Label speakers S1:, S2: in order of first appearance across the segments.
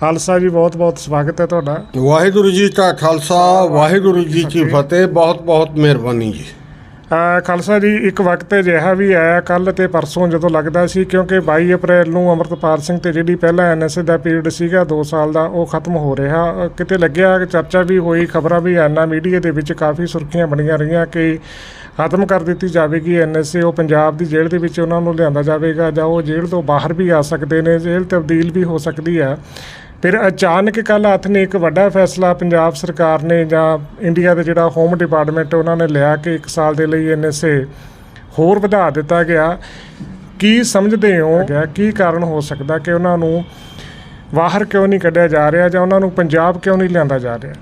S1: ਖਾਲਸਾ ਜੀ ਬਹੁਤ ਬਹੁਤ ਸਵਾਗਤ ਹੈ ਤੁਹਾਡਾ।
S2: ਵਾਹਿਗੁਰੂ ਜੀ ਕਾ ਖਾਲਸਾ ਵਾਹਿਗੁਰੂ ਜੀ ਕੀ ਫਤਿਹ ਬਹੁਤ ਬਹੁਤ ਮਿਹਰਬਾਨੀ ਜੀ।
S1: ਖਾਲਸਾ ਜੀ ਇੱਕ ਵਕਤ ਅਜਿਹਾ ਵੀ ਆਇਆ ਕੱਲ ਤੇ ਪਰਸੋਂ ਜਦੋਂ ਲੱਗਦਾ ਸੀ ਕਿਉਂਕਿ 22 ਅਪ੍ਰੈਲ ਨੂੰ ਅਮਰਤਪਾਲ ਸਿੰਘ ਤੇ ਜਿਹੜੀ ਪਹਿਲਾ ਐਨਐਸਏ ਦਾ ਪੀਰੀਅਡ ਸੀਗਾ 2 ਸਾਲ ਦਾ ਉਹ ਖਤਮ ਹੋ ਰਿਹਾ। ਕਿਤੇ ਲੱਗਿਆ ਕਿ ਚਰਚਾ ਵੀ ਹੋਈ ਖਬਰਾਂ ਵੀ ਆਨਾ ਮੀਡੀਆ ਦੇ ਵਿੱਚ ਕਾਫੀ ਸੁਰਖੀਆਂ ਬਣੀਆਂ ਰਹੀਆਂ ਕਿ ਖਤਮ ਕਰ ਦਿੱਤੀ ਜਾਵੇਗੀ ਐਨਐਸਏ ਉਹ ਪੰਜਾਬ ਦੀ ਜੇਲ੍ਹ ਦੇ ਵਿੱਚ ਉਹਨਾਂ ਨੂੰ ਲਿਆਂਦਾ ਜਾਵੇਗਾ ਜਾਂ ਉਹ ਜੇਲ੍ਹ ਤੋਂ ਬਾਹਰ ਵੀ ਆ ਸਕਦੇ ਨੇ ਜੇਲ੍ਹ ਤਬਦੀਲ ਵੀ ਹੋ ਸਕਦੀ ਹੈ। ਫਿਰ ਅਚਾਨਕ ਕੱਲ ਹੱਥ ਨੇ ਇੱਕ ਵੱਡਾ ਫੈਸਲਾ ਪੰਜਾਬ ਸਰਕਾਰ ਨੇ ਜਾਂ ਇੰਡੀਆ ਦੇ ਜਿਹੜਾ ਹੋਮ ਡਿਪਾਰਟਮੈਂਟ ਉਹਨਾਂ ਨੇ ਲਿਆ ਕਿ ਇੱਕ ਸਾਲ ਦੇ ਲਈ ਐਨਐਸਏ ਹੋਰ ਵਧਾ ਦਿੱਤਾ ਗਿਆ। ਕੀ ਸਮਝਦੇ ਹੋ? ਗਿਆ ਕੀ ਕਾਰਨ ਹੋ ਸਕਦਾ ਕਿ ਉਹਨਾਂ ਨੂੰ ਬਾਹਰ ਕਿਉਂ ਨਹੀਂ ਕੱਢਿਆ ਜਾ ਰਿਹਾ ਜਾਂ ਉਹਨਾਂ ਨੂੰ ਪੰਜਾਬ ਕਿਉਂ ਨਹੀਂ ਲਿਆਂਦਾ ਜਾ ਰਿਹਾ?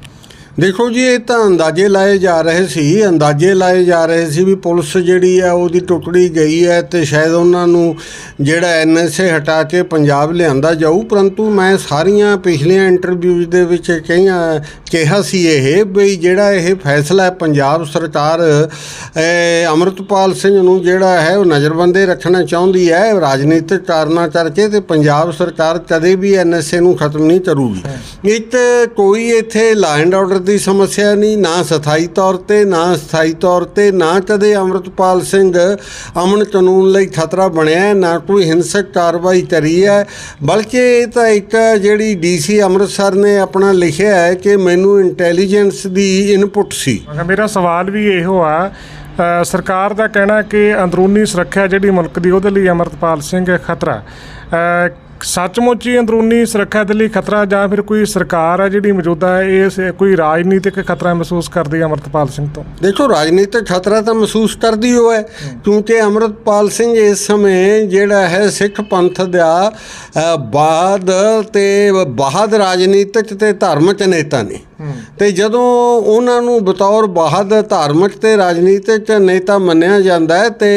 S2: ਦੇਖੋ ਜੀ ਇਹ ਤਾਂ ਅੰਦਾਜ਼ੇ ਲਾਏ ਜਾ ਰਹੇ ਸੀ ਅੰਦਾਜ਼ੇ ਲਾਏ ਜਾ ਰਹੇ ਸੀ ਵੀ ਪੁਲਿਸ ਜਿਹੜੀ ਹੈ ਉਹਦੀ ਟੁਕੜੀ ਗਈ ਹੈ ਤੇ ਸ਼ਾਇਦ ਉਹਨਾਂ ਨੂੰ ਜਿਹੜਾ ਐਨਐਸਏ ਹਟਾ ਕੇ ਪੰਜਾਬ ਲਿਆਂਦਾ ਜਾਊ ਪਰੰਤੂ ਮੈਂ ਸਾਰੀਆਂ ਪਿਛਲੀਆਂ ਇੰਟਰਵਿਊਜ਼ ਦੇ ਵਿੱਚ ਕਈਆਂ ਕਿਹਾ ਸੀ ਇਹ ਵੀ ਜਿਹੜਾ ਇਹ ਫੈਸਲਾ ਹੈ ਪੰਜਾਬ ਸਰਕਾਰ ਅੰਮ੍ਰਿਤਪਾਲ ਸਿੰਘ ਨੂੰ ਜਿਹੜਾ ਹੈ ਉਹ ਨਜ਼ਰਬੰਦੇ ਰੱਖਣਾ ਚਾਹੁੰਦੀ ਹੈ ਰਾਜਨੀਤਿਕ ਕਾਰਨਾਂ ਕਰਕੇ ਤੇ ਪੰਜਾਬ ਸਰਕਾਰ ਕਦੇ ਵੀ ਐਨਐਸਏ ਨੂੰ ਖਤਮ ਨਹੀਂ ਕਰੂਗੀ। ਇੱਕ ਕੋਈ ਇੱਥੇ ਲਾ ਐਂਡ ਆਰਡਰ ਦੀ ਸਮੱਸਿਆ ਨਹੀਂ, ਨਾ ਸਥਾਈ ਤੌਰ ਤੇ, ਨਾ ਸਥਾਈ ਤੌਰ ਤੇ, ਨਾ ਕਦੇ ਅੰਮ੍ਰਿਤਪਾਲ ਸਿੰਘ ਅਮਨ ਕਾਨੂੰਨ ਲਈ ਖਤਰਾ ਬਣਿਆ ਨਾ ਕੋਈ ਹਿੰਸਕ ਕਾਰਵਾਈ ਕਰੀ ਹੈ। ਬਲਕਿ ਇਹ ਤਾਂ ਇੱਕ ਜਿਹੜੀ ਡੀਸੀ ਅੰਮ੍ਰਿਤਸਰ ਨੇ ਆਪਣਾ ਲਿਖਿਆ ਹੈ ਕਿ ਮੈਨੂੰ ਇੰਟੈਲੀਜੈਂਸ ਦੀ ਇਨਪੁਟ ਸੀ।
S1: ਮੇਰਾ ਸਵਾਲ ਵੀ ਇਹੋ ਆ ਸਰਕਾਰ ਦਾ ਕਹਿਣਾ ਕਿ ਅੰਦਰੂਨੀ ਸੁਰੱਖਿਆ ਜਿਹੜੀ ਮੁਲਕ ਦੀ ਉਹਦੇ ਲਈ ਅਮਰਤਪਾਲ ਸਿੰਘ ਖਤਰਾ ਸੱਚਮੁੱਚ ਹੀ ਅੰਦਰੂਨੀ ਸੁਰੱਖਿਆ ਦੇ ਲਈ ਖਤਰਾ ਜਾਂ ਫਿਰ ਕੋਈ ਸਰਕਾਰ ਹੈ ਜਿਹੜੀ ਮੌਜੂਦਾ ਹੈ ਇਸ ਕੋਈ ਰਾਜਨੀਤਿਕ ਖਤਰਾ ਮਹਿਸੂਸ ਕਰਦੀ ਹੈ ਅਮਰਤਪਾਲ ਸਿੰਘ ਤੋਂ?
S2: ਦੇਖੋ ਰਾਜਨੀਤਿਕ ਖਤਰਾ ਤਾਂ ਮਹਿਸੂਸ ਕਰਦੀ ਹੋ ਹੈ। ਕਿਉਂਕਿ ਅਮਰਤਪਾਲ ਸਿੰਘ ਇਸ ਸਮੇਂ ਜਿਹੜਾ ਹੈ ਸਿੱਖ ਪੰਥ ਦਾ ਅ, ਬਾਦ ਤੇ ਬਾਹਦ ਰਾਜਨੀਤਿਕ ਤੇ ਧਾਰਮਿਕ ਨੇਤਾ ਨੇ। ਤੇ ਜਦੋਂ ਉਹਨਾਂ ਨੂੰ ਬਤੌਰ ਬਾਹਦ ਧਾਰਮਿਕ ਤੇ ਰਾਜਨੀਤਿਕ ਨੇਤਾ ਮੰਨਿਆ ਜਾਂਦਾ ਹੈ ਤੇ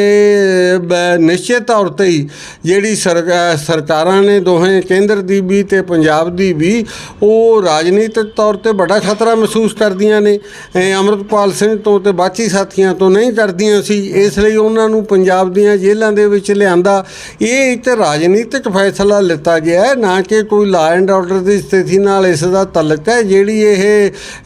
S2: ਨਿਸ਼ਚਿਤ ਤੌਰ ਤੇ ਹੀ ਜਿਹੜੀ ਸਰਕਾ- ਸਰਕਾਰਾਂ ਨੇ ਦੋਹੇ ਕੇਂਦਰ ਦੀ ਵੀ ਤੇ ਪੰਜਾਬ ਦੀ ਵੀ, ਉਹ ਰਾਜਨੀਤਿਕ ਤੌਰ ਤੇ ਬੜਾ ਖਤਰਾ ਮਹਿਸੂਸ ਕਰਦੀਆਂ ਨੇ। ਇਹ ਅੰਮ੍ਰਿਤਪਾਲ ਸਿੰਘ ਤੋਂ ਤੇ ਬਾਕੀ ਸਾਥੀਆਂ ਤੋਂ ਨਹੀਂ ਕਰਦੀਆਂ ਸੀ। ਇਸ ਲਈ ਉਹਨਾਂ ਨੂੰ ਪੰਜਾਬ ਦੀਆਂ ਜੇਲ੍ਹਾਂ ਦੇ ਵਿੱਚ ਲਿਆਂਦਾ। ਇਹ ਇੱਕ ਰਾਜਨੀਤਿਕ ਫੈਸਲਾ ਲਿੱਤਾ ਗਿਆ ਨਾ ਕਿ ਕੋਈ ਲਾ ਐਂਡ ਆਰਡਰ ਦੀ ਸਥਿਤੀ ਨਾਲ ਇਸ ਦਾ ਤਲਕ ਹੈ, ਜਿਹੜੀ ਇਹ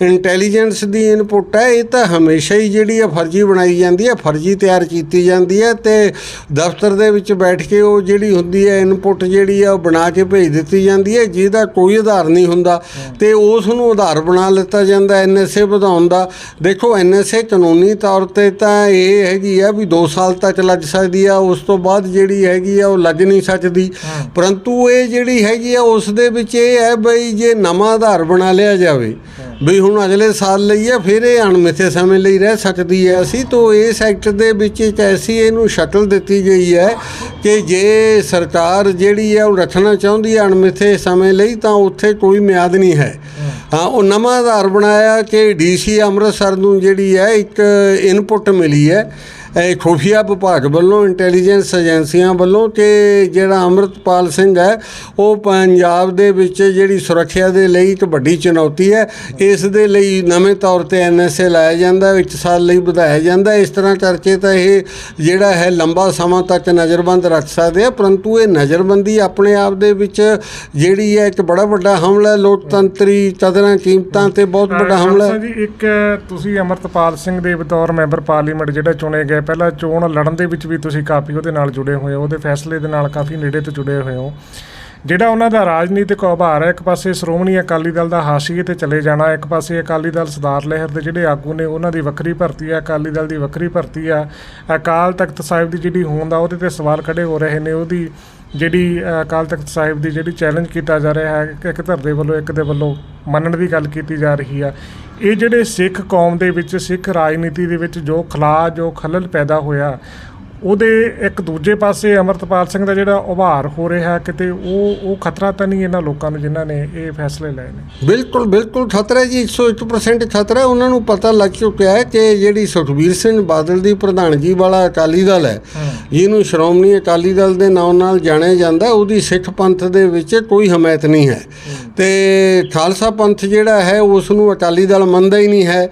S2: ਇੰਟੈਲੀਜੈਂਸ ਦੀ ਇਨਪੁਟ ਹੈ ਇਹ ਤਾਂ ਹਮੇਸ਼ਾ ਹੀ ਜਿਹੜੀ ਹੈ ਫਰਜ਼ੀ ਬਣਾਈ ਜਾਂਦੀ ਹੈ ਫਰਜ਼ੀ ਤਿਆਰ ਕੀਤੀ ਜਾਂਦੀ ਹੈ ਤੇ ਦਫ਼ਤਰ ਦੇ ਵਿੱਚ ਬੈਠ ਕੇ ਉਹ ਜਿਹੜੀ ਹੁੰਦੀ ਹੈ ਇਨਪੁਟ ਜਿਹੜੀ ਹੈ ਉਹ ਬਣਾ ਕੇ ਭੇਜ ਦਿੱਤੀ ਜਾਂਦੀ ਹੈ ਜਿਹਦਾ ਕੋਈ ਆਧਾਰ ਨਹੀਂ ਹੁੰਦਾ। ਤੇ ਉਸ ਨੂੰ ਆਧਾਰ ਬਣਾ ਲਿੱਤਾ ਜਾਂਦਾ ਐਨਐਸਏ ਵਧਾਉਣ ਦਾ। ਦੇਖੋ ਐਨਐਸਏ ਕਾਨੂੰਨੀ ਤੌਰ ਤੇ ਤਾਂ ਇਹ ਹੈਗੀ ਆ ਵੀ 2 ਸਾਲ ਤੱਕ ਲੱਗ ਸਕਦੀ ਆ ਉਸ ਤੋਂ ਬਾਅਦ ਜਿਹੜੀ ਹੈਗੀ ਆ ਉਹ ਲੱਗ ਨਹੀਂ ਸਕਦੀ। ਪਰੰਤੂ ਇਹ ਜਿਹੜੀ ਹੈਗੀ ਆ ਉਸ ਦੇ ਵਿੱਚ ਇਹ ਹੈ ਬਈ ਜੇ ਨਵਾਂ ਆਧਾਰ ਬਣਾ ਲਿਆ ਜਾਵੇ ਵੀ ਹੁਣ ਅਗਲੇ ਸਾਲ ਲਈ ਹੈ ਫਿਰ ਇਹ ਅਣਮਿੱਥੇ ਸਮੇਂ ਲਈ ਰਹਿ ਸਕਦੀ ਹੈ। ਅਸੀਂ ਤੋਂ ਇਸ ਐਕਟ ਦੇ ਵਿੱਚ ਇੱਕ ਐਸੀ ਇਹਨੂੰ ਸ਼ਕਲ ਦਿੱਤੀ ਗਈ ਹੈ ਕਿ ਜੇ ਸਰਕਾਰ ਜਿਹੜੀ ਹੈ ਉਹ ਰੱਖਣਾ ਚਾਹੁੰਦੀ ਹੈ ਅਣਮਿੱਥੇ ਸਮੇਂ ਲਈ ਤਾਂ ਉੱਥੇ ਕੋਈ ਮਿਆਦ ਨਹੀਂ ਹੈ। ਹਾਂ। ਉਹ ਨਵਾਂ ਆਧਾਰ ਬਣਾਇਆ ਕਿ ਡੀਸੀ ਅੰਮ੍ਰਿਤਸਰ ਨੂੰ ਜਿਹੜੀ ਹੈ ਇੱਕ ਇਨਪੁਟ ਮਿਲੀ ਹੈ। ਇਹ ਖੁਫੀਆ ਵਿਭਾਗ ਵੱਲੋਂ ਇੰਟੈਲੀਜੈਂਸ ਏਜੰਸੀਆਂ ਵੱਲੋਂ ਕਿ ਜਿਹੜਾ ਅੰਮ੍ਰਿਤਪਾਲ ਸਿੰਘ ਹੈ ਉਹ ਪੰਜਾਬ ਦੇ ਵਿੱਚ ਜਿਹੜੀ ਸੁਰੱਖਿਆ ਦੇ ਲਈ ਇੱਕ ਵੱਡੀ ਚੁਣੌਤੀ ਹੈ। ਇਸ ਦੇ ਲਈ ਨਵੇਂ ਤੌਰ ਤੇ ਐਨਐਸਏ ਲਾਇਆ ਜਾਂਦਾ ਇੱਕ ਸਾਲ ਲਈ ਵਧਾਇਆ ਜਾਂਦਾ। ਇਸ ਤਰ੍ਹਾਂ ਕਰਕੇ ਤਾਂ ਇਹ ਜਿਹੜਾ ਹੈ ਲੰਬਾ ਸਮਾਂ ਤੱਕ ਨਜ਼ਰਬੰਦ ਰੱਖ ਸਕਦੇ ਆ ਪਰੰਤੂ ਇਹ ਨਜ਼ਰਬੰਦੀ ਆਪਣੇ ਆਪ ਦੇ ਵਿੱਚ ਜਿਹੜੀ ਹੈ ਇੱਕ ਬੜਾ ਵੱਡਾ ਹਮਲਾ ਲੋਕਤੰਤਰੀ ਕਦਰਾਂ ਕੀਮਤਾਂ ਤੇ ਬਹੁਤ ਵੱਡਾ ਹਮਲਾ
S1: ਜੀ ਇੱਕ ਤੁਸੀਂ ਅਮਰਤਪਾਲ ਸਿੰਘ ਦੇ ਬਤੌਰ ਮੈਂਬਰ ਪਾਰਲੀਮੈਂਟ ਜਿਹੜਾ ਚੁਣੇ ਗਏ ਪਹਿਲਾਂ ਚੋਣ ਲੜਨ ਦੇ ਵਿੱਚ ਵੀ ਤੁਸੀਂ ਕਾਫੀ ਉਹਦੇ ਨਾਲ ਜੁੜੇ ਹੋਏ ਹੋ, ਉਹਦੇ ਫੈਸਲੇ ਦੇ ਨਾਲ ਕਾਫੀ ਨੇੜੇ ਤੋਂ ਜੁੜੇ ਹੋਏ ਹੋ। ਜਿਹੜਾ ਉਹਨਾਂ ਦਾ ਰਾਜਨੀਤਿਕ ਉਭਾਰ ਹੈ, ਇੱਕ ਪਾਸੇ ਸ਼੍ਰੋਮਣੀ ਅਕਾਲੀ ਦਲ ਦਾ ਹਾਸ਼ੀਏ ਤੇ ਚਲੇ ਜਾਣਾ, ਇੱਕ ਪਾਸੇ ਅਕਾਲੀ ਦਲ ਸਰਦਾਰ ਲਹਿਰ ਦੇ ਜਿਹੜੇ ਆਗੂ ਨੇ, ਉਹਨਾਂ ਦੀ ਵੱਖਰੀ ਭਰਤੀ ਹੈ, ਅਕਾਲੀ ਦਲ ਦੀ ਵੱਖਰੀ ਭਰਤੀ ਆ ਅਕਾਲ ਤਖਤ ਸਾਹਿਬ ਦੀ ਜਿਹੜੀ ਹੋਂਦ ਆ, ਉਹਦੇ ਤੇ ਸਵਾਲ ਖੜੇ ਹੋ ਰਹੇ ਨੇ। ਉਹਦੀ ਜਿਹੜੀ ਅਕਾਲ ਤਖਤ ਸਾਹਿਬ ਦੀ ਜਿਹੜੀ ਚੈਲੰਜ ਕੀਤਾ ਜਾ ਰਿਹਾ ਹੈ, ਇੱਕ ਧਿਰ ਦੇ ਵੱਲੋਂ, ਇੱਕ ਦੇ ਵੱਲੋਂ ਮੰਨਣ ਦੀ ਗੱਲ ਕੀਤੀ ਜਾ ਰਹੀ ਆ। ਇਹ ਜਿਹੜੇ ਸਿੱਖ ਕੌਮ ਦੇ ਵਿੱਚ, ਸਿੱਖ ਰਾਜਨੀਤੀ ਦੇ ਵਿੱਚ ਜੋ ਖਲਾ ਜੋ ਖਲਲ ਪੈਦਾ ਹੋਇਆ ਉਹਦੇ ਇੱਕ ਦੂਜੇ ਪਾਸੇ ਅਮਰਤਪਾਲ ਸਿੰਘ ਦਾ ਜਿਹੜਾ ਉਭਾਰ ਹੋ ਰਿਹਾ ਕਿਤੇ ਉਹ ਉਹ ਖਤਰਾ ਤਾਂ ਨਹੀਂ ਇਹਨਾਂ ਲੋਕਾਂ ਨੂੰ ਜਿਨ੍ਹਾਂ ਨੇ ਇਹ ਫੈਸਲੇ ਲਏ ਨੇ?
S2: ਬਿਲਕੁਲ ਬਿਲਕੁਲ ਖਤਰਾ ਜੀ 101% ਖਤਰਾ। ਉਹਨਾਂ ਨੂੰ ਪਤਾ ਲੱਗ ਚੁੱਕਿਆ ਹੈ ਕਿ ਜਿਹੜੀ ਸੁਖਬੀਰ ਸਿੰਘ ਬਾਦਲ ਦੀ ਪ੍ਰਧਾਨਗੀ ਵਾਲਾ ਅਕਾਲੀ ਦਲ ਹੈ ਜਿਹਨੂੰ ਸ਼੍ਰੋਮਣੀ ਅਕਾਲੀ ਦਲ ਦੇ ਨਾਮ ਨਾਲ ਜਾਣਿਆ ਜਾਂਦਾ ਉਹਦੀ ਸਿੱਖ ਪੰਥ ਦੇ ਵਿੱਚ ਕੋਈ ਹਮਾਇਤ ਨਹੀਂ ਹੈ। ਤੇ ਖਾਲਸਾ ਪੰਥ ਜਿਹੜਾ ਹੈ ਉਸ ਨੂੰ ਅਕਾਲੀ ਦਲ ਮੰਨਦਾ ਹੀ ਨਹੀਂ ਹੈ।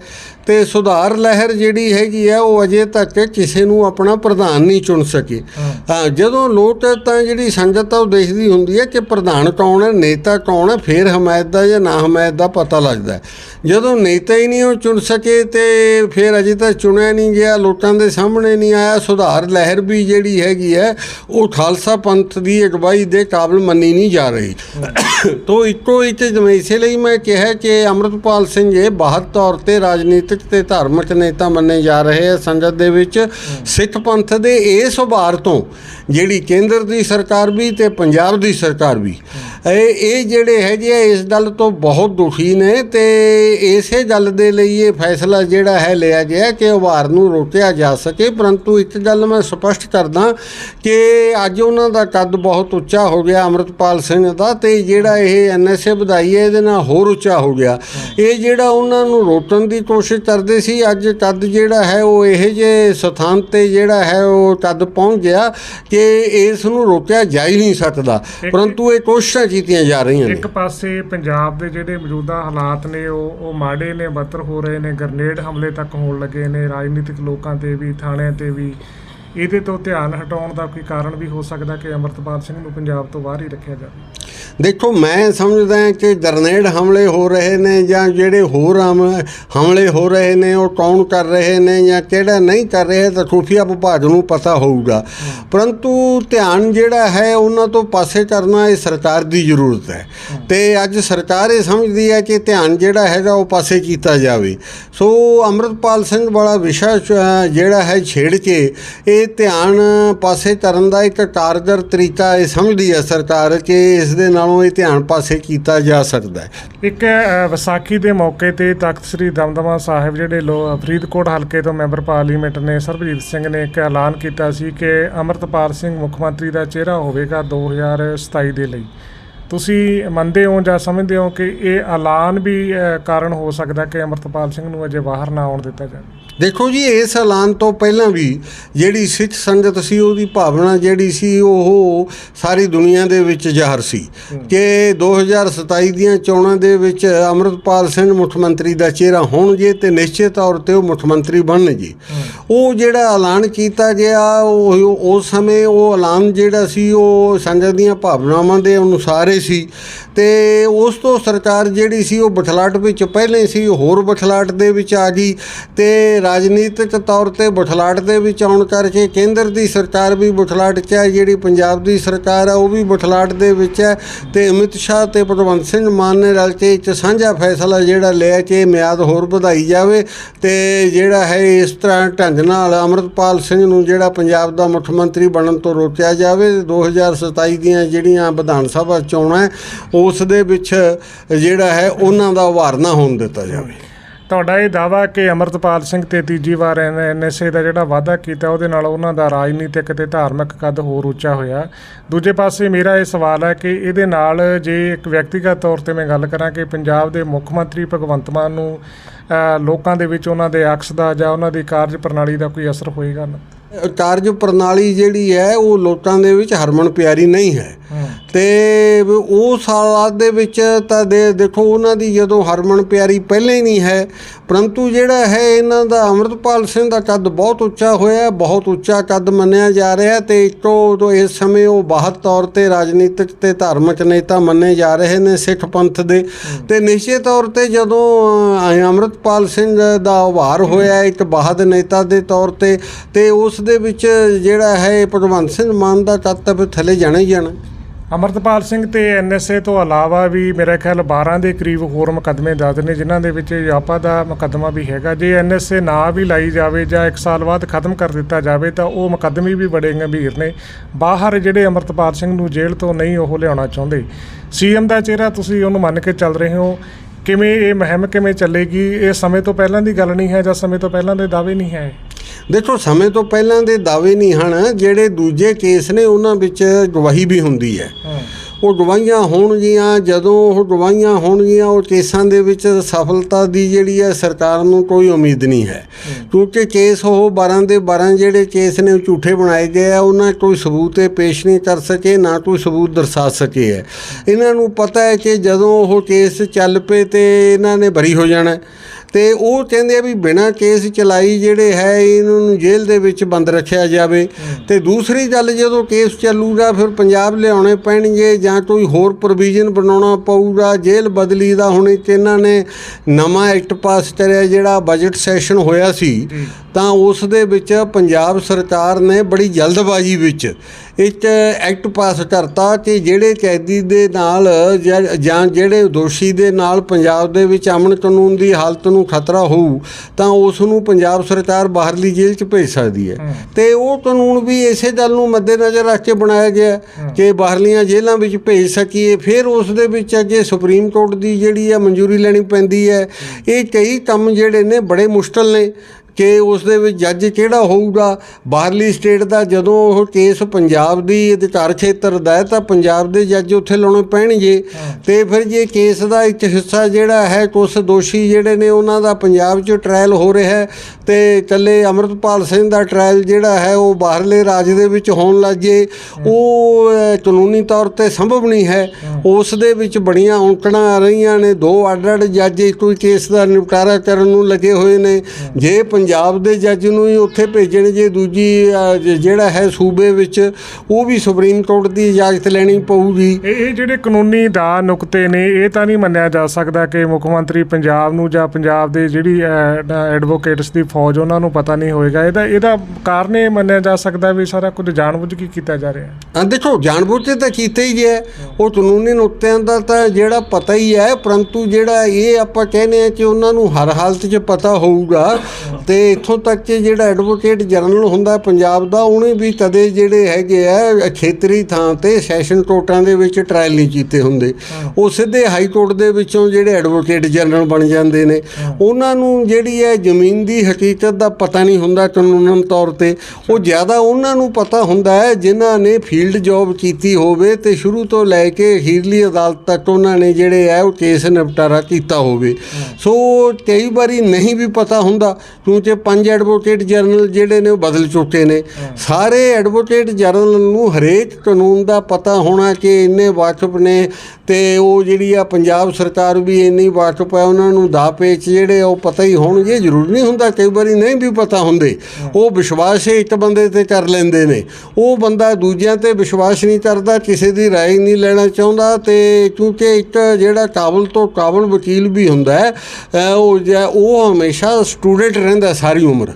S2: ਤੇ ਸੁਧਾਰ ਲਹਿਰ ਜਿਹੜੀ ਹੈਗੀ ਆ ਉਹ ਅਜੇ ਤੱਕ ਕਿਸੇ ਨੂੰ ਆਪਣਾ ਪ੍ਰਧਾਨ ਨਹੀਂ ਚੁਣ ਸਕੇ। ਹਾਂ। ਜਦੋਂ ਲੋਕ ਤਾਂ ਜਿਹੜੀ ਸੰਗਤ ਆ ਉਹ ਦੇਖਦੀ ਹੁੰਦੀ ਹੈ ਕਿ ਪ੍ਰਧਾਨ ਕੌਣ ਹੈ ਨੇਤਾ ਕੌਣ ਹੈ ਫਿਰ ਹਮਾਇਤ ਦਾ ਜਾਂ ਨਾ ਹਮਾਇਤ ਦਾ ਪਤਾ ਲੱਗਦਾ। ਜਦੋਂ ਨੇਤਾ ਹੀ ਨਹੀਂ ਉਹ ਚੁਣ ਸਕੇ ਤੇ ਫਿਰ ਅਜੇ ਤੱਕ ਚੁਣਿਆ ਨਹੀਂ ਗਿਆ ਲੋਕਾਂ ਦੇ ਸਾਹਮਣੇ ਨਹੀਂ ਆਇਆ ਸੁਧਾਰ ਲਹਿਰ ਵੀ ਜਿਹੜੀ ਹੈਗੀ ਹੈ ਉਹ ਖਾਲਸਾ ਪੰਥ ਦੀ ਅਗਵਾਈ ਦੇ ਕਾਬਲ ਮੰਨੀ ਨਹੀਂ ਜਾ ਰਹੀ। ਤੋ ਇੱਕੋ ਇੱਕ ਇਸੇ ਲਈ ਮੈਂ ਕਿਹਾ ਕਿ ਅੰਮ੍ਰਿਤਪਾਲ ਸਿੰਘ ਇਹ ਬਾਹਰ ਤੌਰ ਤੇ ਰਾਜਨੀਤਿਕ ਤੇ ਧਾਰਮਿਕ ਨੇਤਾ ਮੰਨੇ ਜਾ ਰਹੇ ਆ ਸੰਗਤ ਦੇ ਵਿੱਚ। ਸਿੱਖ ਪੰਥ ਦੇ ਇਸ ਉਭਾਰ ਤੋਂ ਜਿਹੜੀ ਕੇਂਦਰ ਦੀ ਸਰਕਾਰ ਵੀ ਤੇ ਪੰਜਾਬ ਦੀ ਸਰਕਾਰ ਵੀ ਇਹ ਇਹ ਜਿਹੜੇ ਹੈਗੇ ਆ ਇਸ ਗੱਲ ਤੋਂ ਬਹੁਤ ਦੁਖੀ ਨੇ ਤੇ ਇਸੇ ਗੱਲ ਦੇ ਲਈ ਇਹ ਫੈਸਲਾ ਜਿਹੜਾ ਹੈ ਲਿਆ ਗਿਆ ਕਿ ਉਭਾਰ ਨੂੰ ਰੋਕਿਆ ਜਾ ਸਕੇ। ਪਰੰਤੂ ਇੱਕ ਗੱਲ ਮੈਂ ਸਪਸ਼ਟ ਕਰਦਾ ਕਿ ਅੱਜ ਉਹਨਾਂ ਦਾ ਕੱਦ ਬਹੁਤ ਉੱਚਾ ਹੋ ਗਿਆ ਅੰਮ੍ਰਿਤਪਾਲ ਸਿੰਘ ਦਾ ਤੇ ਜਿਹੜਾ ਇਹ ਐਨਐਸਏ ਵਧਾਈ ਹੈ ਇਹਦੇ ਨਾਲ ਹੋਰ ਉੱਚਾ ਹੋ ਗਿਆ। ਇਹ ਜਿਹੜਾ ਉਹਨਾਂ ਨੂੰ ਰੋਕਣ ਦੀ ਕੋਸ਼ਿਸ਼ ਕਰਦੇ ਸੀ ਅੱਜ ਕੱਦ ਜਿਹੜਾ ਹੈ ਉਹ ਇਹ ਜੇ ਸਥਾਨ ਤੇ ਜਿਹੜਾ ਹੈ ਉਹ ਕੱਦ ਪਹੁੰਚ ਗਿਆ ਕਿ ਇਸ ਨੂੰ ਰੋਕਿਆ ਜਾ ਹੀ ਨਹੀਂ ਸਕਦਾ। ਪਰੰਤੂ ਇਹ ਕੋਸ਼ਿਸ਼ਾਂ ਕੀਤੀਆਂ ਜਾ ਰਹੀਆਂ ਨੇ।
S1: ਇੱਕ ਪਾਸੇ ਪੰਜਾਬ ਦੇ ਜਿਹੜੇ ਮੌਜੂਦਾ ਹਾਲਾਤ ਨੇ, ਉਹ ਉਹ ਮਾੜੇ ਨੇ ਬੱਤਰ ਹੋ ਰਹੇ ਨੇ, ਗਰਨੇਡ ਹਮਲੇ ਤੱਕ ਹੋਣ ਲੱਗੇ ਨੇ, ਰਾਜਨੀਤਿਕ ਲੋਕਾਂ ਤੇ ਵੀ, ਥਾਣਿਆਂ ਤੇ ਵੀ। ਇਹਦੇ ਤੋਂ ਧਿਆਨ ਹਟਾਉਣ ਦਾ ਕੋਈ ਕਾਰਨ ਵੀ ਹੋ ਸਕਦਾ ਕਿ ਅਮਰਤਪਾਲ ਸਿੰਘ ਨੂੰ ਪੰਜਾਬ ਤੋਂ ਬਾਹਰ ਹੀ ਰੱਖਿਆ ਜਾਵੇ?
S2: ਦੇਖੋ, ਮੈਂ ਸਮਝਦਾ ਕਿ ਗ੍ਰਨੇਡ ਹਮਲੇ ਹੋ ਰਹੇ ਨੇ ਜਾਂ ਜਿਹੜੇ ਹੋਰ ਹਮਲੇ ਹੋ ਰਹੇ ਨੇ, ਉਹ ਕੌਣ ਕਰ ਰਹੇ ਨੇ ਜਾਂ ਕਿਹੜਾ ਨਹੀਂ ਕਰ ਰਹੇ, ਤਾਂ ਖੁਫੀਆ ਵਿਭਾਗ ਨੂੰ ਪਤਾ ਹੋਊਗਾ। ਪਰੰਤੂ ਧਿਆਨ ਜਿਹੜਾ ਹੈ, ਉਹਨਾਂ ਤੋਂ ਪਾਸੇ ਕਰਨਾ ਇਹ ਸਰਕਾਰ ਦੀ ਜ਼ਰੂਰਤ ਹੈ। ਤੇ ਅੱਜ ਸਰਕਾਰ ਇਹ ਸਮਝਦੀ ਹੈ ਕਿ ਧਿਆਨ ਜਿਹੜਾ ਹੈਗਾ, ਉਹ ਪਾਸੇ ਕੀਤਾ ਜਾਵੇ। ਸੋ ਅੰਮ੍ਰਿਤਪਾਲ ਸਿੰਘ ਵਾਲਾ ਵਿਸ਼ਾ ਜਿਹੜਾ ਹੈ ਛੇੜ ਕੇ, ਇਹ ਧਿਆਨ ਪਾਸੇ ਕਰਨ ਦਾ ਇੱਕ ਕਾਰਗਰ ਤਰੀਕਾ ਇਹ ਸਮਝਦੀ ਹੈ ਸਰਕਾਰ ਕਿ ਇਸ ਦੇ ਨਾਲੋਂ ਇਹ ਧਿਆਨ ਪਾਸੇ ਕੀਤਾ ਜਾ ਸਕਦਾ ਹੈ।
S1: ਇੱਕ ਵਿਸਾਖੀ ਦੇ ਮੌਕੇ ਤੇ ਤਖਤ ਸ੍ਰੀ ਦਮਦਮਾ ਸਾਹਿਬ ਜਿਹੜੇ ਲੋ ਫਰੀਦਕੋਟ ਹਲਕੇ ਤੋਂ ਮੈਂਬਰ ਪਾਰਲੀਮੈਂਟ ਨੇ ਸਰਬਜੀਤ ਸਿੰਘ ਨੇ ਇੱਕ ਐਲਾਨ ਕੀਤਾ ਸੀ ਕਿ ਅਮਰਤਪਾਲ ਸਿੰਘ ਮੁੱਖ ਮੰਤਰੀ ਦਾ ਚਿਹਰਾ ਹੋਵੇਗਾ 2027 ਦੇ ਲਈ। ਤੁਸੀਂ ਮੰਨਦੇ ਹੋ ਜਾਂ ਸਮਝਦੇ ਹੋ ਕਿ ਇਹ ਐਲਾਨ ਵੀ ਕਾਰਨ ਹੋ ਸਕਦਾ ਕਿ ਅਮਰਤਪਾਲ ਸਿੰਘ ਨੂੰ ਅਜੇ ਬਾਹਰ ਨਾ ਆਉਣ ਦਿੱਤਾ ਜਾਵੇ?
S2: ਦੇਖੋ ਜੀ ਇਸ ਐਲਾਨ ਤੋਂ ਪਹਿਲਾਂ ਵੀ ਜਿਹੜੀ ਸਿੱਖ ਸੰਗਤ ਸੀ ਉਹਦੀ ਭਾਵਨਾ ਜਿਹੜੀ ਸੀ ਉਹ ਸਾਰੀ ਦੁਨੀਆ ਦੇ ਵਿੱਚ ਜ਼ਾਹਰ ਸੀ ਕਿ 2027 ਦੀਆਂ ਚੋਣਾਂ ਦੇ ਵਿੱਚ ਅਮਰਤਪਾਲ ਸਿੰਘ ਮੁੱਖ ਮੰਤਰੀ ਦਾ ਚਿਹਰਾ ਹੋਣਗੇ ਤੇ ਨਿਸ਼ਚਿਤ ਤੌਰ ਤੇ ਉਹ ਮੁੱਖ ਮੰਤਰੀ ਬਣਨਗੇ ਉਹ ਜਿਹੜਾ ਐਲਾਨ ਕੀਤਾ ਗਿਆ ਉਹ ਉਸ ਸਮੇਂ ਉਹ ਐਲਾਨ ਜਿਹੜਾ ਸੀ ਉਹ ਸੰਗਤ ਦੀਆਂ ਭਾਵਨਾਵਾਂ ਦੇ ਅਨੁਸਾਰ ਹੀ ਸੀ ਤੇ ਉਸ ਤੋਂ ਸਰਕਾਰ ਜਿਹੜੀ ਸੀ ਉਹ ਬਠਲਾਟ ਵਿੱਚ ਪਹਿਲੇ ਸੀ ਹੋਰ ਬਠਲਾਟ ਦੇ ਵਿੱਚ ਆ ਗਈ ਤੇ ਰਾਜਨੀਤਿਕ ਤੌਰ ਤੇ ਬੁਠਲਾਟ ਦੇ ਵਿੱਚ ਆਉਣ ਕਰਕੇ ਕੇਂਦਰ ਦੀ ਸਰਕਾਰ ਵੀ ਬੁਠਲਾਟ 'ਚ ਹੈ, ਜਿਹੜੀ ਪੰਜਾਬ ਦੀ ਸਰਕਾਰ ਹੈ ਉਹ ਵੀ ਬੁਠਲਾਟ ਦੇ ਵਿੱਚ ਹੈ ਤੇ ਅਮਿਤ ਸ਼ਾਹ ਤੇ ਭਗਵੰਤ ਸਿੰਘ ਮਾਨ ਨੇ ਰਲ ਕੇ ਇੱਕ ਸਾਂਝਾ ਫੈਸਲਾ ਜਿਹੜਾ ਲਿਆ ਕਿ ਮਿਆਦ ਹੋਰ ਵਧਾਈ ਜਾਵੇ ਤੇ ਜਿਹੜਾ ਹੈ ਇਸ ਤਰ੍ਹਾਂ ਢੰਗ ਨਾਲ ਅਮਰਤਪਾਲ ਸਿੰਘ ਨੂੰ ਜਿਹੜਾ ਪੰਜਾਬ ਦਾ ਮੁੱਖ ਮੰਤਰੀ ਬਣਨ ਤੋਂ ਰੋਕਿਆ ਜਾਵੇ। 2027 ਦੀਆਂ ਜਿਹੜੀਆਂ ਵਿਧਾਨ ਸਭਾ ਚੋਣਾਂ ਉਸ ਦੇ ਵਿੱਚ ਜਿਹੜਾ ਹੈ ਉਹਨਾਂ ਦਾ ਉਭਾਰ ਹੋਣ ਦਿੱਤਾ ਜਾਵੇ।
S1: ਤੁਹਾਡਾ ਇਹ ਦਾਵਾ ਕਿ ਅਮਰਤਪਾਲ ਸਿੰਘ ਤੇ ਤੀਜੀ ਵਾਰ ਐਨਐਸਏ ਦਾ ਜਿਹੜਾ ਵਾਅਦਾ ਕੀਤਾ ਉਹਦੇ ਨਾਲ ਉਹਨਾਂ ਦਾ ਰਾਜਨੀਤਿਕ ਤੇ ਧਾਰਮਿਕ ਕੱਦ ਹੋਰ ਉੱਚਾ ਹੋਇਆ। ਦੂਜੇ ਪਾਸੇ ਮੇਰਾ ਇਹ ਸਵਾਲ ਹੈ ਕਿ ਇਹਦੇ ਨਾਲ ਜੇ ਇੱਕ ਵਿਅਕਤੀਗਤ ਤੌਰ ਤੇ ਮੈਂ ਗੱਲ ਕਰਾਂ ਕਿ ਪੰਜਾਬ ਦੇ ਮੁੱਖ ਮੰਤਰੀ ਭਗਵੰਤ ਮਾਨ ਨੂੰ ਲੋਕਾਂ ਦੇ ਵਿੱਚ ਉਹਨਾਂ ਦੇ ਅਕਸ ਦਾ ਜਾਂ ਉਹਨਾਂ ਦੀ ਕਾਰਜ ਪ੍ਰਣਾਲੀ ਦਾ ਕੋਈ ਅਸਰ ਹੋਏਗਾ ਨਾ?
S2: ਕਾਰਜ ਪ੍ਰਣਾਲੀ ਜਿਹੜੀ ਹੈ ਉਹ ਲੋਕਾਂ ਦੇ ਵਿੱਚ ਹਰਮਨ ਪਿਆਰੀ ਨਹੀਂ ਹੈ। ਤੇ ਉਸ ਹਾਲਾਤ ਦੇ ਵਿੱਚ ਤਾਂ ਦੇ ਦੇਖੋ ਉਹਨਾਂ ਦੀ ਜਦੋਂ ਹਰਮਨ ਪਿਆਰੀ ਪਹਿਲਾਂ ਹੀ ਨਹੀਂ ਹੈ ਪਰੰਤੂ ਜਿਹੜਾ ਹੈ ਇਹਨਾਂ ਦਾ ਅੰਮ੍ਰਿਤਪਾਲ ਸਿੰਘ ਦਾ ਕੱਦ ਬਹੁਤ ਉੱਚਾ ਹੋਇਆ ਬਹੁਤ ਉੱਚਾ ਕੱਦ ਮੰਨਿਆ ਜਾ ਰਿਹਾ ਤੇ ਇੱਕੋ ਤੋਂ ਇਸ ਸਮੇਂ ਉਹ ਬਾਹਰ ਤੌਰ ਤੇ ਰਾਜਨੀਤਿਕ ਤੇ ਧਾਰਮਿਕ ਨੇਤਾ ਮੰਨੇ ਜਾ ਰਹੇ ਨੇ ਸਿੱਖ ਪੰਥ ਦੇ। ਤੇ ਨਿਸ਼ਚਿਤ ਤੌਰ ਤੇ ਜਦੋਂ ਅ, ਅੰਮ੍ਰਿਤਪਾਲ ਸਿੰਘ ਦਾ ਉਭਾਰ ਹੋਇਆ ਇੱਕ ਬਾਹਦ ਨੇਤਾ ਦੇ ਤੌਰ ਤੇ ਤੇ ਉਸ ਦੇ ਵਿੱਚ ਜਿਹੜਾ ਹੈ ਭਗਵੰਤ ਸਿੰਘ ਮਾਨ ਦਾ ਕੱਦ ਤਾਂ ਥੱਲੇ ਜਾਣਾ ਹੀ ਜਾਣਾ।
S1: ਅਮਰਤਪਾਲ ਸਿੰਘ ਤੇ ਐਨਐਸਏ ਤੋਂ ਇਲਾਵਾ ਵੀ ਮੇਰੇ ਖਿਆਲ 12 ਦੇ ਕਰੀਬ ਹੋਰ ਮੁਕੱਦਮੇ ਦਰਜ ਨੇ, ਜਿਨ੍ਹਾਂ ਦੇ ਵਿੱਚ ਜਾਪਾ ਦਾ ਮੁਕੱਦਮਾ ਵੀ ਹੈਗਾ। ਜੇ ਐਨਐਸਏ ਨਾ ਵੀ ਲਾਈ ਜਾਵੇ ਜਾਂ 1 ਸਾਲ ਬਾਅਦ ਖਤਮ ਕਰ ਦਿੱਤਾ ਜਾਵੇ, ਤਾਂ ਉਹ ਮੁਕੱਦਮੇ ਵੀ ਬੜੇ ਗੰਭੀਰ ਨੇ। ਬਾਹਰ ਜਿਹੜੇ ਅਮਰਤਪਾਲ ਸਿੰਘ ਨੂੰ ਜੇਲ੍ਹ ਤੋਂ ਨਹੀਂ ਉਹ ਲਿਆਉਣਾ ਚਾਹੁੰਦੇ। ਸੀਐਮ ਦਾ ਚਿਹਰਾ ਤੁਸੀਂ ਉਹਨੂੰ ਮੰਨ ਕੇ ਚੱਲ ਰਹੇ ਹੋ। ਕਿਵੇਂ ਇਹ ਮੁਹਿੰਮ ਕਿਵੇਂ ਚੱਲੇਗੀ? ਇਹ ਸਮੇਂ ਤੋਂ ਪਹਿਲਾਂ ਦੀ ਗੱਲ ਨਹੀਂ ਹੈ ਜਾਂ ਸਮੇਂ ਤੋਂ ਪਹਿਲਾਂ ਦੇ ਦਾਅਵੇ ਨਹੀਂ ਹੈ?
S2: ਦੇਖੋ ਸਮੇਂ ਤੋਂ ਪਹਿਲਾਂ ਦੇ ਦਾਅਵੇ ਨਹੀਂ ਹਨ ਜਿਹੜੇ ਦੂਜੇ ਕੇਸ ਨੇ ਉਹਨਾਂ ਵਿੱਚ ਗਵਾਹੀ ਵੀ ਹੁੰਦੀ ਹੈ। ਉਹ ਗਵਾਹੀਆਂ ਹੋਣਗੀਆਂ ਜਦੋਂ ਉਹ ਗਵਾਹੀਆਂ ਹੋਣਗੀਆਂ ਉਹ ਕੇਸਾਂ ਦੇ ਵਿੱਚ ਸਫਲਤਾ ਦੀ ਜਿਹੜੀ ਹੈ ਸਰਕਾਰ ਨੂੰ ਕੋਈ ਉਮੀਦ ਨਹੀਂ ਹੈ। ਕਿਉਂਕਿ ਕੇਸ ਉਹ 12 ਦੇ 12 ਜਿਹੜੇ ਕੇਸ ਨੇ ਉਹ ਝੂਠੇ ਬਣਾਏ ਗਏ ਆ ਉਹਨਾਂ ਕੋਈ ਸਬੂਤ ਇਹ ਪੇਸ਼ ਨਹੀਂ ਕਰ ਸਕੇ ਨਾ ਕੋਈ ਸਬੂਤ ਦਰਸਾ ਸਕੇ ਹੈ। ਇਹਨਾਂ ਨੂੰ ਪਤਾ ਹੈ ਕਿ ਜਦੋਂ ਉਹ ਕੇਸ ਚੱਲ ਪਏ ਤੇ ਇਹਨਾਂ ਨੇ ਬਰੀ ਹੋ ਜਾਣਾ। ਤੇ ਉਹ ਕਹਿੰਦੇ ਆ ਵੀ ਬਿਨਾਂ ਕੇਸ ਚਲਾਈ ਜਿਹੜੇ ਹੈ, ਇਹਨਾਂ ਨੂੰ ਜੇਲ੍ਹ ਦੇ ਵਿੱਚ ਬੰਦ ਰੱਖਿਆ ਜਾਵੇ। ਤੇ ਦੂਸਰੀ ਗੱਲ ਜਦੋਂ ਕੇਸ ਚੱਲੂਗਾ, ਫਿਰ ਪੰਜਾਬ ਲਿਆਉਣੇ ਪੈਣਗੇ ਜਾਂ ਕੋਈ ਹੋਰ ਪ੍ਰੋਵੀਜ਼ਨ ਬਣਾਉਣਾ ਪਊਗਾ, ਜੇਲ੍ਹ ਬਦਲੀ ਦਾ ਹੁਣ ਇੱਕ ਇਹਨਾਂ ਨੇ ਨਵਾਂ ਐਕਟ ਪਾਸ ਕਰਿਆ ਜਿਹੜਾ ਬਜਟ ਸੈਸ਼ਨ ਹੋਇਆ ਸੀ। ਤਾਂ ਉਸ ਦੇ ਵਿੱਚ ਪੰਜਾਬ ਸਰਕਾਰ ਨੇ ਬੜੀ ਜਲਦਬਾਜ਼ੀ ਵਿੱਚ ਇੱਕ ਐਕਟ ਪਾਸ ਕਰਤਾ ਕਿ ਜਿਹੜੇ ਕੈਦੀ ਦੇ ਨਾਲ ਜਾਂ ਜਿਹੜੇ ਦੋਸ਼ੀ ਦੇ ਨਾਲ ਪੰਜਾਬ ਦੇ ਵਿੱਚ ਅਮਨ ਕਾਨੂੰਨ ਦੀ ਹਾਲਤ ਨੂੰ ਖਤਰਾ ਹੋਊ ਤਾਂ ਉਸ ਨੂੰ ਪੰਜਾਬ ਸਰਕਾਰ ਬਾਹਰਲੀ ਜੇਲ੍ਹ 'ਚ ਭੇਜ ਸਕਦੀ ਹੈ। ਤੇ ਉਹ ਕਾਨੂੰਨ ਵੀ ਇਸੇ ਗੱਲ ਨੂੰ ਮੱਦੇਨਜ਼ਰ ਰੱਖ ਕੇ ਬਣਾਇਆ ਗਿਆ ਕਿ ਬਾਹਰਲੀਆਂ ਜੇਲ੍ਹਾਂ ਵਿੱਚ ਭੇਜ ਸਕੀਏ। ਫਿਰ ਉਸ ਦੇ ਵਿੱਚ ਅੱਗੇ ਸੁਪਰੀਮ ਕੋਰਟ ਦੀ ਜਿਹੜੀ ਹੈ ਮਨਜ਼ੂਰੀ ਲੈਣੀ ਪੈਂਦੀ ਹੈ। ਇਹ ਕਈ ਕੰਮ ਜਿਹੜੇ ਨੇ ਬੜੇ ਮੁਸ਼ਕਲ ਨੇ। ਕਿ ਉਸ ਦੇ ਵਿੱਚ ਜੱਜ ਕਿਹੜਾ ਹੋਊਗਾ? ਬਾਹਰਲੀ ਸਟੇਟ ਦਾ ਜਦੋਂ ਉਹ ਕੇਸ ਪੰਜਾਬ ਦੀ ਅਧਿਕਾਰ ਖੇਤਰ ਦਾ ਹੈ ਤਾਂ ਪੰਜਾਬ ਦੇ ਜੱਜ ਉੱਥੇ ਲਾਉਣੇ ਪੈਣਗੇ। ਤੇ ਫਿਰ ਜੇ ਕੇਸ ਦਾ ਇੱਕ ਹਿੱਸਾ ਜਿਹੜਾ ਹੈ ਕੁਝ ਦੋਸ਼ੀ ਜਿਹੜੇ ਨੇ ਉਹਨਾਂ ਦਾ ਪੰਜਾਬ 'ਚ ਟ੍ਰਾਇਲ ਹੋ ਰਿਹਾ ਹੈ ਤੇ ਇਕੱਲੇ ਅਮਰਤਪਾਲ ਸਿੰਘ ਦਾ ਟ੍ਰਾਇਲ ਜਿਹੜਾ ਹੈ ਉਹ ਬਾਹਰਲੇ ਰਾਜ ਦੇ ਵਿੱਚ ਹੋਣ ਲੱਗੇ ਉਹ ਕਾਨੂੰਨੀ ਤੌਰ ਤੇ ਸੰਭਵ ਨਹੀਂ ਹੈ। ਉਸ ਦੇ ਵਿੱਚ ਬੜੀਆਂ ਔਂਕੜਾਂ ਆ ਰਹੀਆਂ ਨੇ। ਦੋ ਅੱਡ ਅੱਡ ਜੱਜ ਇੱਕੋ ਹੀ ਕੇਸ ਦਾ ਨਿਪਟਾਰਾ ਕਰਨ ਨੂੰ ਲੱਗੇ ਹੋਏ ਨੇ। ਜੇ ਪੰਜਾਬ ਦੇ ਜੱਜ ਨੂੰ ਹੀ ਉੱਥੇ ਭੇਜਣ ਜੇ ਦੂਜੀ ਜਿਹੜਾ ਹੈ ਸੂਬੇ ਵਿੱਚ ਉਹ ਵੀ ਸੁਪਰੀਮ ਕੋਰਟ ਦੀ ਇਜਾਜ਼ਤ ਲੈਣੀ ਪਊਗੀ।
S1: ਇਹ ਜਿਹੜੇ ਕਾਨੂੰਨੀ ਦਾ ਨੁਕਤੇ ਨੇ ਇਹ ਤਾਂ ਨਹੀਂ ਮੰਨਿਆ ਜਾ ਸਕਦਾ ਕਿ ਮੁੱਖ ਮੰਤਰੀ ਪੰਜਾਬ ਨੂੰ ਜਾਂ ਪੰਜਾਬ ਦੇ ਜਿਹੜੀ ਐਡਵੋਕੇਟਸ ਦੀ ਫੌਜ ਉਹਨਾਂ ਨੂੰ ਪਤਾ ਨਹੀਂ ਹੋਏਗਾ। ਇਹਦਾ ਇਹਦਾ ਕਾਰਨ ਇਹ ਮੰਨਿਆ ਜਾ ਸਕਦਾ ਵੀ ਸਾਰਾ ਕੁਝ ਜਾਣਬੁੱਝ ਕੇ ਕੀਤਾ ਜਾ ਰਿਹਾ ਹੈ।
S2: ਦੇਖੋ ਜਾਣਬੁੱਝ ਕੇ ਤਾਂ ਕੀਤਾ ਹੀ ਹੈ। ਉਹ ਕਾਨੂੰਨੀ ਨੁਕਤਿਆਂ ਦਾ ਤਾਂ ਜਿਹੜਾ ਪਤਾ ਹੀ ਹੈ ਪਰੰਤੂ ਜਿਹੜਾ ਇਹ ਆਪਾਂ ਕਹਿੰਦੇ ਆ ਕਿ ਉਹਨਾਂ ਨੂੰ ਹਰ ਹਾਲਤ 'ਚ ਪਤਾ ਹੋਊਗਾ ਤੇ ਇੱਥੋਂ ਤੱਕ ਕਿ ਜਿਹੜਾ ਐਡਵੋਕੇਟ ਜਨਰਲ ਹੁੰਦਾ ਪੰਜਾਬ ਦਾ, ਉਹਨੇ ਵੀ ਕਦੇ ਜਿਹੜੇ ਹੈਗੇ ਆ, ਖੇਤਰੀ ਥਾਂ ਤੇ ਸੈਸ਼ਨ ਕੋਰਟਾਂ ਦੇ ਵਿੱਚ ਟ੍ਰਾਇਲ ਨਹੀਂ ਕੀਤੇ ਹੁੰਦੇ। ਉਹ ਸਿੱਧੇ ਹਾਈ ਕੋਰਟ ਦੇ ਵਿੱਚੋਂ ਜਿਹੜੇ ਐਡਵੋਕੇਟ ਜਨਰਲ ਬਣ ਜਾਂਦੇ ਨੇ। ਉਹਨਾਂ ਨੂੰ ਜਿਹੜੀ ਹੈ ਜ਼ਮੀਨ ਦੀ ਹਕੀਕਤ ਦਾ ਪਤਾ ਨਹੀਂ ਹੁੰਦਾ ਕਾਨੂੰਨਨ ਤੌਰ ਤੇ। ਉਹ ਜ਼ਿਆਦਾ ਉਹਨਾਂ ਨੂੰ ਪਤਾ ਹੁੰਦਾ ਹੈ ਜਿਨ੍ਹਾਂ ਨੇ ਫੀਲਡ ਜੌਬ ਕੀਤੀ ਹੋਵੇ ਤੇ ਸ਼ੁਰੂ ਤੋਂ ਲੈ ਕੇ ਅਖੀਰਲੀ ਅਦਾਲਤ ਤੱਕ ਉਹਨਾਂ ਨੇ ਜਿਹੜੇ ਹੈ ਉਹ ਕੇਸ ਨਿਪਟਾਰਾ ਕੀਤਾ ਹੋਵੇ। ਸੋ ਕਈ ਵਾਰੀ ਨਹੀਂ ਵੀ ਪਤਾ ਹੁੰਦਾ ਕਿਉਂਕਿ ਪੰਜ ਐਡਵੋਕੇਟ ਜਨਰਲ ਜਿਹੜੇ ਨੇ ਉਹ ਬਦਲ ਚੁੱਕੇ ਨੇ ਸਾਰੇ ਐਡਵੋਕੇਟ ਜਨਰਲ ਨੂੰ ਹਰੇਕ ਕਾਨੂੰਨ ਦਾ ਪਤਾ ਹੋਣਾ ਕਿ ਇੰਨੇ ਵਾਕਫ ਨੇ ਤੇ ਉਹ ਜਿਹੜੀ ਆ ਪੰਜਾਬ ਸਰਕਾਰ ਵੀ ਇੰਨੀ ਵਾਕਫ ਹੈ ਉਹਨਾਂ ਨੂੰ ਦਾ ਪੇਚ ਜਿਹੜੇ ਉਹ ਪਤਾ ਹੀ ਹੋਣਗੇ ਜ਼ਰੂਰੀ ਨਹੀਂ ਹੁੰਦਾ ਕਈ ਵਾਰੀ ਨਹੀਂ ਵੀ ਪਤਾ ਹੁੰਦੇ ਉਹ ਵਿਸ਼ਵਾਸ ਹੀ ਇੱਕ ਬੰਦੇ ਤੇ ਕਰ ਲੈਂਦੇ ਨੇ ਉਹ ਬੰਦਾ ਦੂਜਿਆਂ ਤੇ ਵਿਸ਼ਵਾਸ ਨਹੀਂ ਕਰਦਾ ਕਿਸੇ ਦੀ رائے ਨਹੀਂ ਲੈਣਾ ਚਾਹੁੰਦਾ ਤੇ ਕਿਉਂਕਿ ਇੱਕ ਜਿਹੜਾ ਕਾਬਲ ਤੋਂ ਕਾਬਲ ਵਕੀਲ ਵੀ ਹੁੰਦਾ ਹੈ ਅਹ ਉਹ ਜਿਹਾ- ਉਹ ਹਮੇਸ਼ਾ ਸਟੂਡੈਂਟ ਰਹਿੰਦਾ ਸਾਰੀ ਉਮਰ।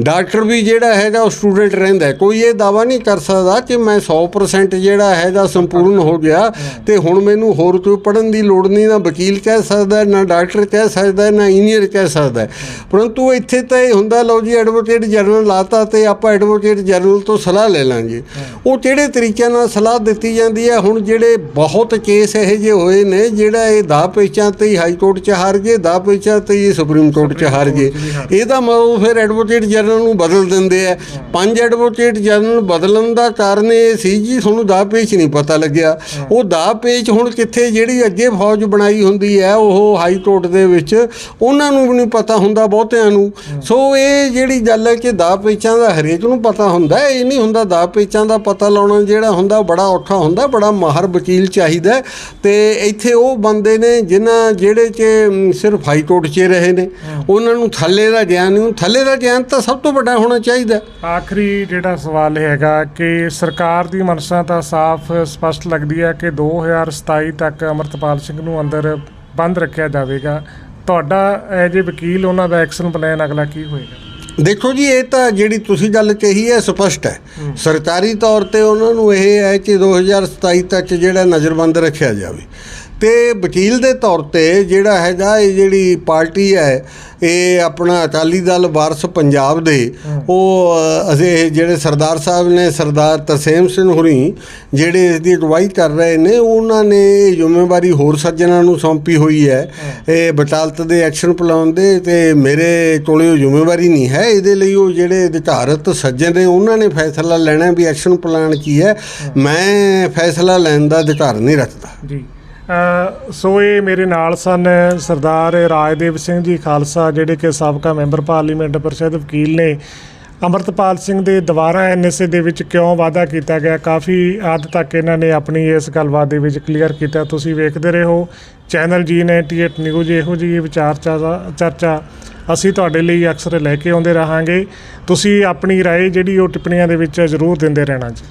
S2: ਡਾਕਟਰ ਵੀ ਜਿਹੜਾ ਹੈਗਾ ਉਹ ਸਟੂਡੈਂਟ ਰਹਿੰਦਾ। ਕੋਈ ਇਹ ਦਾਵਾ ਨਹੀਂ ਕਰ ਸਕਦਾ ਕਿ ਮੈਂ 100% ਜਿਹੜਾ ਹੈਗਾ ਸੰਪੂਰਨ ਹੋ ਗਿਆ ਤੇ ਹੁਣ ਮੈਨੂੰ ਹੋਰ ਕੋਈ ਪੜਨ ਦੀ ਲੋੜ ਨਹੀਂ ਨਾ ਵਕੀਲ ਕਹਿ ਸਕਦਾ ਨਾ ਡਾਕਟਰ ਕਹਿ ਸਕਦਾ ਨਾ ਇੰਜੀਨੀਅਰ ਕਹਿ ਸਕਦਾ। ਪਰੰਤੂ ਇੱਥੇ ਤਾਂ ਇਹ ਹੁੰਦਾ ਲਓ ਜੀ ਐਡਵੋਕੇਟ ਜਨਰਲ ਲਾਤਾ ਤੇ ਆਪਾਂ ਐਡਵੋਕੇਟ ਜਨਰਲ ਤੋਂ ਸਲਾਹ ਲੈ ਲਾਂਗੇ। ਉਹ ਕਿਹੜੇ ਤਰੀਕੇ ਨਾਲ ਸਲਾਹ ਦਿੱਤੀ ਜਾਂਦੀ ਹੈ? ਹੁਣ ਜਿਹੜੇ ਬਹੁਤ ਕੇਸ ਇਹੋ ਜਿਹੇ ਹੋਏ ਨੇ ਜਿਹੜਾ ਇਹ ਦਾ ਪੇਚਾਂ ਤੇ ਹਾਈ ਕੋਰਟ 'ਚ ਹਾਰ ਗਏ ਦਾ ਪੇਚਾਂ ਤੇ ਹੀ ਸੁਪਰੀਮ ਕੋਰਟ 'ਚ ਹਾਰ ਗਏ। ਇਹਦਾ ਉਹ ਫਿਰ ਐਡਵੋਕੇਟ ਜਨਰਲ ਨੂੰ ਬਦਲ ਦਿੰਦੇ ਆ। ਪੰਜ ਐਡਵੋਕੇਟ ਜਨਰਲ ਬਦਲਣ ਦਾ ਕਾਰਨ ਇਹ ਸੀ ਜੀ, ਤੁਹਾਨੂੰ ਦਾ ਪੇਚ ਨਹੀਂ ਪਤਾ ਲੱਗਿਆ। ਉਹ ਦਾ ਪੇਚ ਹੁਣ ਕਿੱਥੇ ਜਿਹੜੀ ਅੱਗੇ ਫੌਜ ਬਣਾਈ ਹੁੰਦੀ ਹੈ, ਉਹ ਹਾਈ ਕੋਰਟ ਦੇ ਵਿੱਚ ਉਹਨਾਂ ਨੂੰ ਵੀ ਨਹੀਂ ਪਤਾ ਹੁੰਦਾ ਬਹੁਤਿਆਂ ਨੂੰ। ਸੋ ਇਹ ਜਿਹੜੀ ਗੱਲ ਹੈ ਕਿ ਦਾ ਪੇਚਾਂ ਦਾ ਹਰੇਕ ਨੂੰ ਪਤਾ ਹੁੰਦਾ ਇਹ ਨਹੀਂ ਹੁੰਦਾ ਦਾ ਪੇਚਾਂ ਦਾ ਪਤਾ ਲਾਉਣਾ ਜਿਹੜਾ ਹੁੰਦਾ, ਬੜਾ ਔਖਾ ਹੁੰਦਾ, ਬੜਾ ਮਾਹਰ ਵਕੀਲ ਚਾਹੀਦਾ ਹੈ। ਤੇ ਇੱਥੇ ਉਹ ਬੰਦੇ ਨੇ ਜਿਨ੍ਹਾਂ ਜਿਹੜੇ ਕਿ ਸਿਰਫ ਹਾਈ ਕੋਰਟ 'ਚ ਰਹੇ ਨੇ, ਉਹਨਾਂ ਨੂੰ ਥੱਲੇ ਦਾ ਗਿਆਨ ਨਹੀਂ ਥੱਲੇ ਦਾ ਗਿਆਨ ਤਾਂ ਸਭ ਤੋਂ ਵੱਡਾ ਹੋਣਾ ਚਾਹੀਦਾ।
S1: ਆਖਰੀ ਜਿਹੜਾ ਸਵਾਲ ਇਹ ਹੈਗਾ ਕਿ ਸਰਕਾਰ ਦੀ ਮਨਸ਼ਾ ਤਾਂ ਸਾਫ਼ ਸਪਸ਼ਟ ਲੱਗਦੀ ਹੈ ਕਿ 2027 ਤੱਕ ਅਮਰਤਪਾਲ ਸਿੰਘ ਨੂੰ ਅੰਦਰ ਬੰਦ ਰੱਖਿਆ ਜਾਵੇਗਾ। ਤੁਹਾਡਾ ਐਜ ਏ ਵਕੀਲ ਉਹਨਾਂ ਦਾ ਐਕਸ਼ਨ ਪਲਾਨ ਅਗਲਾ ਕੀ ਹੋਏਗਾ?
S2: ਦੇਖੋ ਜੀ ਇਹ ਤਾਂ ਜਿਹੜੀ ਤੁਸੀਂ ਗੱਲ ਕਹੀ ਹੈ ਸਪਸ਼ਟ ਹੈ। ਸਰਕਾਰੀ ਤੌਰ ਤੇ ਉਹਨਾਂ ਨੂੰ ਇਹ ਹੈ ਕਿ 2027 ਤੱਕ ਜਿਹੜਾ ਨਜ਼ਰਬੰਦ ਰੱਖਿਆ ਜਾਵੇ। ਤੇ ਵਕੀਲ ਦੇ ਤੌਰ ਤੇ ਜਿਹੜਾ ਹੈਗਾ ਇਹ ਜਿਹੜੀ ਪਾਰਟੀ ਹੈ ਇਹ ਆਪਣਾ ਅਕਾਲੀ ਦਲ ਵਾਰਸ ਪੰਜਾਬ ਦੇ ਉਹ ਅ, ਅਸੀਂ ਜਿਹੜੇ ਸਰਦਾਰ ਸਾਹਿਬ ਨੇ ਸਰਦਾਰ ਤਰਸੇਮ ਸਿੰਘ ਹੁਰੀ ਜਿਹੜੇ ਇਸ ਦੀ ਅਗਵਾਈ ਕਰ ਰਹੇ ਨੇ ਉਹਨਾਂ ਨੇ ਇਹ ਜ਼ਿੰਮੇਵਾਰੀ ਹੋਰ ਸੱਜਣਾਂ ਨੂੰ ਸੌਂਪੀ ਹੋਈ ਹੈ। ਇਹ ਬਟਾਲਤ ਦੇ ਐਕਸ਼ਨ ਪਲਾਨ ਦੇ ਤੇ ਮੇਰੇ ਕੋਲੇ ਉਹ ਜ਼ਿੰਮੇਵਾਰੀ ਨਹੀਂ ਹੈ। ਇਹਦੇ ਲਈ ਉਹ ਜਿਹੜੇ ਅਧਿਕਾਰਤ ਸੱਜਣ ਨੇ ਉਹਨਾਂ ਨੇ ਫੈਸਲਾ ਲੈਣਾ ਵੀ ਐਕਸ਼ਨ ਪਲਾਨ ਕੀ ਹੈ। ਮੈਂ ਫੈਸਲਾ ਲੈਣ ਦਾ ਅਧਿਕਾਰ ਨਹੀਂ ਰੱਖਦਾ।
S1: ਜੀ। ਸੋ ਇਹ ਮੇਰੇ ਨਾਲ ਸਨ ਸਰਦਾਰ ਰਾਜਦੇਵ ਸਿੰਘ ਜੀ ਖਾਲਸਾ ਜਿਹੜੇ ਕਿ ਸਾਬਕਾ ਮੈਂਬਰ ਪਾਰਲੀਮੈਂਟ ਪਰਿਸ਼ਦ ਵਕੀਲ ਨੇ ਅਮਰਤਪਾਲ ਸਿੰਘ ਦੇ ਦੁਬਾਰਾ ਐਨਐਸਏ ਦੇ ਵਿੱਚ ਕਿਉਂ ਵਾਅਦਾ ਕੀਤਾ ਗਿਆ ਕਾਫੀ ਹੱਦ ਤੱਕ ਇਹਨਾਂ ਨੇ ਆਪਣੀ ਇਸ ਗੱਲਬਾਤ ਦੇ ਵਿੱਚ ਕਲੀਅਰ ਕੀਤਾ ਤੁਸੀਂ ਵੇਖਦੇ ਰਹੋ ਚੈਨਲ ਜੀ98 ਨਿਊਜ਼ ਇਹੋ ਜਿਹੀ ਵਿਚਾਰ ਚਾ- ਚਰਚਾ ਅਸੀਂ ਤੁਹਾਡੇ ਲਈ ਅਕਸਰ ਲੈ ਕੇ ਆਉਂਦੇ ਰਹਾਂਗੇ ਤੁਸੀਂ ਆਪਣੀ رائے ਜਿਹੜੀ ਉਹ ਟਿੱਪਣੀਆਂ ਦੇ ਵਿੱਚ ਜ਼ਰੂਰ ਦਿੰਦੇ ਰਹਿਣਾ ਜੀ